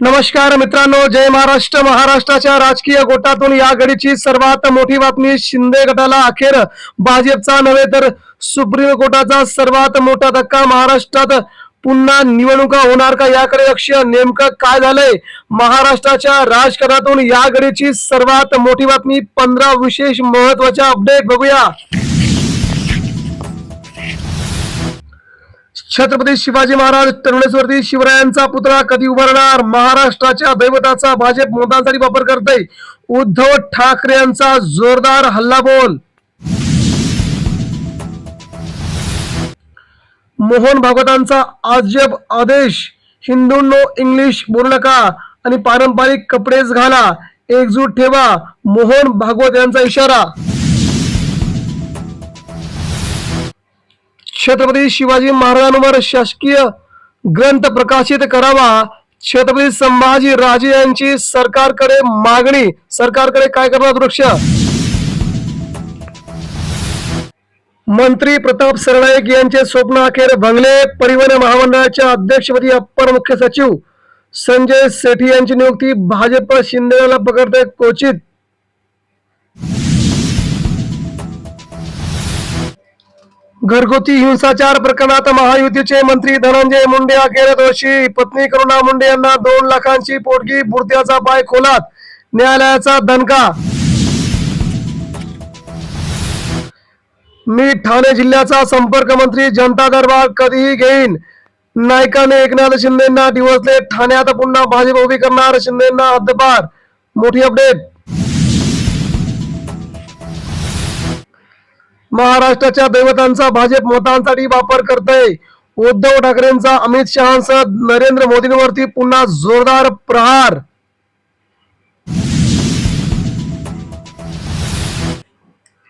नमस्कार मित्रांनो जय महाराष्ट्र. महाराष्ट्राच्या राजकीय गोटातून या घडीची सर्वात मोठी बातमी शिंदे गटाला अखेर भाजपचा नव्हे तर सुप्रीम कोर्टाचा सर्वात मोठा धक्का महाराष्ट्रात पुन्हा निवडणुका होणार का याकडे लक्ष नेमकं काय झालंय? महाराष्ट्राच्या राजकारणातून या घडीची सर्वात मोठी बातमी पंधरा विशेष महत्त्वाच्या अपडेट बघूया. छत्रपती शिवाजी महाराज टर्मिनसवरती शिवरायांचा पुतळा कधी उभारणार? महाराष्ट्राच्या दैवताचा भाजप मतदानासाठी वापर करते उद्धव ठाकरे यांचा जोरदार हल्लाबोल. मोहन भागवतांचा अजब आदेश. हिंदूंनो इंग्लिश बोलू नका आणि पारंपरिक कपडेच घाला. एकजूट ठेवा. मोहन भागवत यांचा इशारा. छत्रपती शिवाजी महाराजांवर शासकीय ग्रंथ प्रकाशित करावा. छत्रपती संभाजी राजे यांची सरकारकडे मागणी. सरकारकडे काय करणार दुर्लक्ष मंत्री प्रताप सरनाईक यांचे स्वप्न अखेर भंगले. परिवहन महामंडळाच्या अध्यक्षपदी अप्पर मुख्य सचिव संजय सेठी यांची नियुक्ती. भाजप शिंदेला पकडते क्वचित. घरगुती हिंसाचार प्रकरणात महायुतीचे मंत्री धनंजय मुंडे अखेर दोषी. पत्नी करुणा मुंडे यांना दोन लाखांची पोटगी बुरत्याचा पाय खोलात. न्यायालयाचा दणका. मी ठाणे जिल्ह्याचा संपर्क मंत्री जनता दरबार कधीही घेईन. नायकाने एकनाथ शिंदेना दिवसले ठाण्यात पुन्हा भाजप उभी करणार. शिंदेना हद्दपार. मोठी अपडेट महाराष्ट्राच्या दैवतांचा भाजप मतांसाठी वापर करतय. उद्धव ठाकरेंचा अमित शहासह नरेंद्र मोदींवरती पुन्हा जोरदार प्रहार.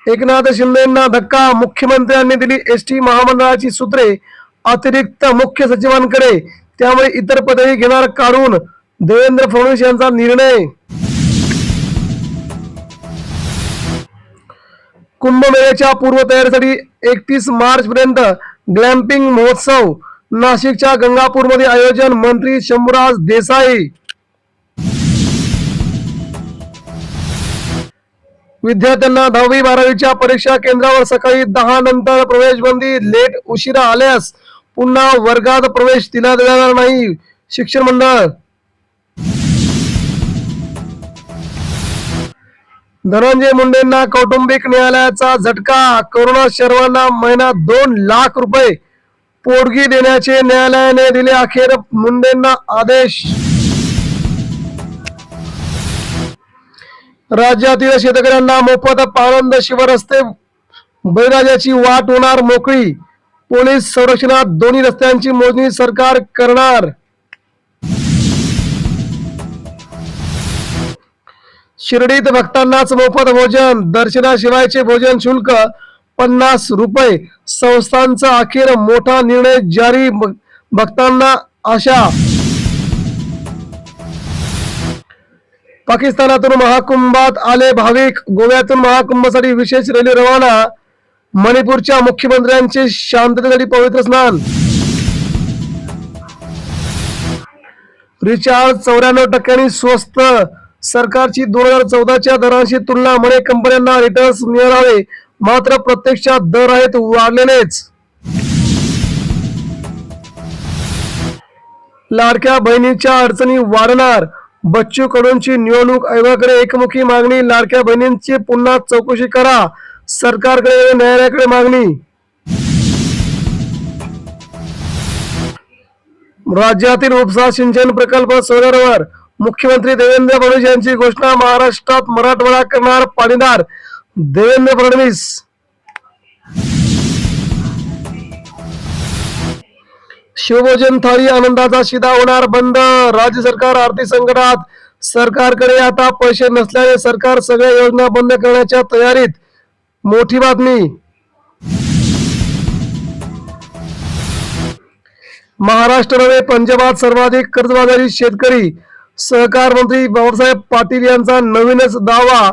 एकनाथ शिंदेना धक्का मुख्यमंत्र्यांनी दिली एस टी महामंडळाची सूत्रे अतिरिक्त मुख्य सचिवांकडे. त्यामुळे इतर पदवी घेणार काढून देवेंद्र फडणवीस यांचा निर्णय. कुंभमेळ्याच्या पूर्वतयारीसाठी एकतीस मार्च पर्यंत ग्लॅम्पिंग महोत्सव. नाशिकच्या गंगापूरमध्ये आयोजन मंत्री शंभूराज देसाई. विद्यार्थ्यांना दहावी बारावीच्या परीक्षा केंद्रावर सकाळी दहा नंतर प्रवेश बंदी लेट उशिरा आल्यास पुन्हा वर्गात प्रवेश दिला जाणार नाही. शिक्षण मंडळ धनंजय मुंडेंना कौटुंबिक न्यायालयाचा झटका. करुणा शर्वांना महिना दोन लाख रुपये पोटगी देण्याचे न्यायालयाने दिले अखेर मुंडेंना आदेश. राज्यातील शेतकऱ्यांना मोफत पाणंद शिवर रस्ते बैराजाची वाट होणार मोकळी. पोलीस संरक्षणात दोन्ही रस्त्यांची मोजणी सरकार करणार. शिर्डीत भक्तांनाच मोफत भोजन. दर्शनाशिवायचे भोजन शुल्क पन्नास रुपये. संस्थांचा अखेर मोठा निर्णय जारी. भक्तांना आशा. पाकिस्तानातून महाकुंभात आले भाविक. गोव्यातून महाकुंभासाठी विशेष रेल्वे रवाना. मणिपूरच्या मुख्यमंत्र्यांचे शांततेसाठी पवित्र स्नान. रिचार्ज चौऱ्याण्णव टक्क्यांनी स्वस्त. सरकारची दोन हजार चौदाच्या दराशी तुलना म्हणे कंपन्यांना रिटर्न्स मिळावे. मात्र प्रत्यक्षात दर आहेत वाढलेलेच. लाडक्या बहिणीच्या अडचणी वाढणार. बच्चू कडूंची निवडणूक आयोगाकडे एकमुखी मागणी. लाडक्या बहिणींची पुन्हा चौकशी करा. सरकारकडे न्यायालयाकडे मागणी. राज्यातील उपसा सिंचन प्रकल्प सोलरवर मुख्यमंत्री देवेंद्र फडणवीस यांची घोषणा महाराष्ट्रात मराठवाडा करणार पाणीदार देवेंद्र फडणवीस. शिवभोजन थाळी आनंदाचा शिदा होणार बंद. राज्य सरकार आर्थिक संकटात. सरकारकडे आता पैसे नसल्याने सरकार सगळ्या योजना बंद करण्याच्या तयारीत. मोठी बातमी. महाराष्ट्र नव्हे पंजाबात सर्वाधिक कर्जबाजारी शेतकरी. सहकार मंत्री बाबासाहेब पाटील यांचा नवीनच दावा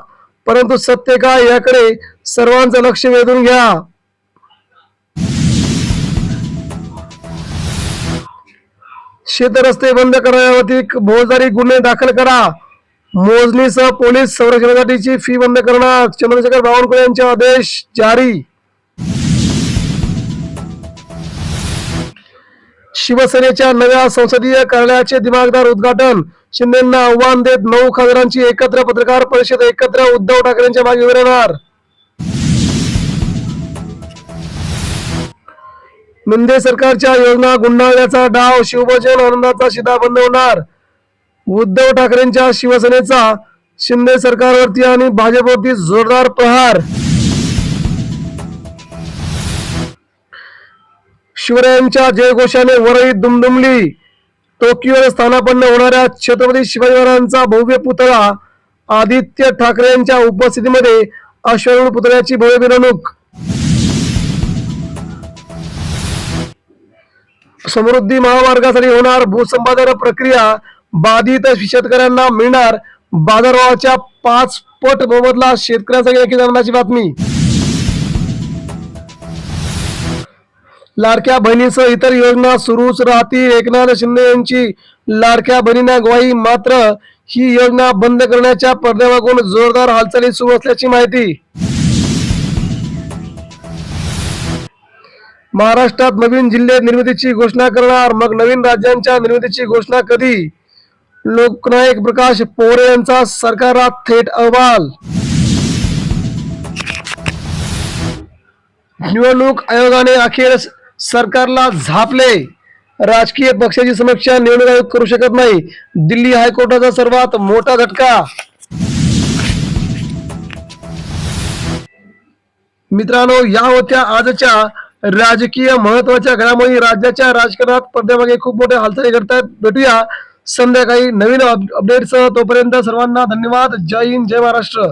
परंतु सत्य काय याकडे सर्वांचं लक्ष वेधून घ्या. शेतरस्ते बंद करण्यावरती फौजदारी गुन्हे दाखल करा. मोजणीसह पोलीस संरक्षणासाठीची फी बंद करणार. चंद्रशेखर बावनकुळे यांचे आदेश जारी. शिवसेनेच्या नव्या संसदीय कार्यालयाचे दिमागदार उद्घाटन. शिंदेना आव्हान देत नऊ खासदारांची एकत्र पत्रकार परिषद एकत्र उद्धव ठाकरेंच्या मागे उभे राहणार सरकारच्या योजना गुंडाळण्याचा डाव शिवभोजन आनंदाचा शिदा बंद होणार. उद्धव ठाकरेंच्या शिवसेनेचा शिंदे सरकारवरती आणि भाजपवरती जोरदार प्रहार. शिवरायांच्या जयघोषाने वरळी दुमदुमली टोकियोला स्थानापन्न होणाऱ्या छत्रपती शिवाजी महाराजांचा भव्य पुतळा आदित्य ठाकरे यांच्या उपस्थितीमध्ये अश्वरूढ पुतळ्याची भव्य मिरवणूक. समृद्धी महामार्गासाठी होणार भूसंपादन प्रक्रिया बाधित शेतकऱ्यांना मिळणार बाजारभावाच्या पाच पट मोबदला शेतकऱ्यांसाठी नक्की बातमी. लाडक्या बहिणीसह इतर योजना सुरूच राहतील. एकनाथ शिंदे यांची लाडक्या बहिणींना ग्वाही. मात्र ही योजना बंद करण्याच्या पडद्यामागून जोरदार हालचाली सुरू असल्याची माहिती. महाराष्ट्रात नवीन जिल्हे निर्मितीची घोषणा करणार. मग नवीन राज्यांच्या निर्मितीची घोषणा कधी? लोकनायक प्रकाश पोरे यांचा सरकारात थेट अहवाल. निवडणूक आयोगाने अखेर सरकारला झापले. राजकीय पक्षाची समीक्षा निवडणूक आयोग करू शकत नाही. दिल्ली हायकोर्टाचा सर्वात मोठा झटका. मित्रांनो या होत्या आजच्या राजकीय महत्त्वाच्या घडामोडी. राज्याच्या राजकारणात पडद्यामागे खूप मोठ्या हालचाली घडतात भेटूया संध्याकाळी नवीन अपडेटसह तोपर्यंत सर्वांना धन्यवाद. जय हिंद जय महाराष्ट्र.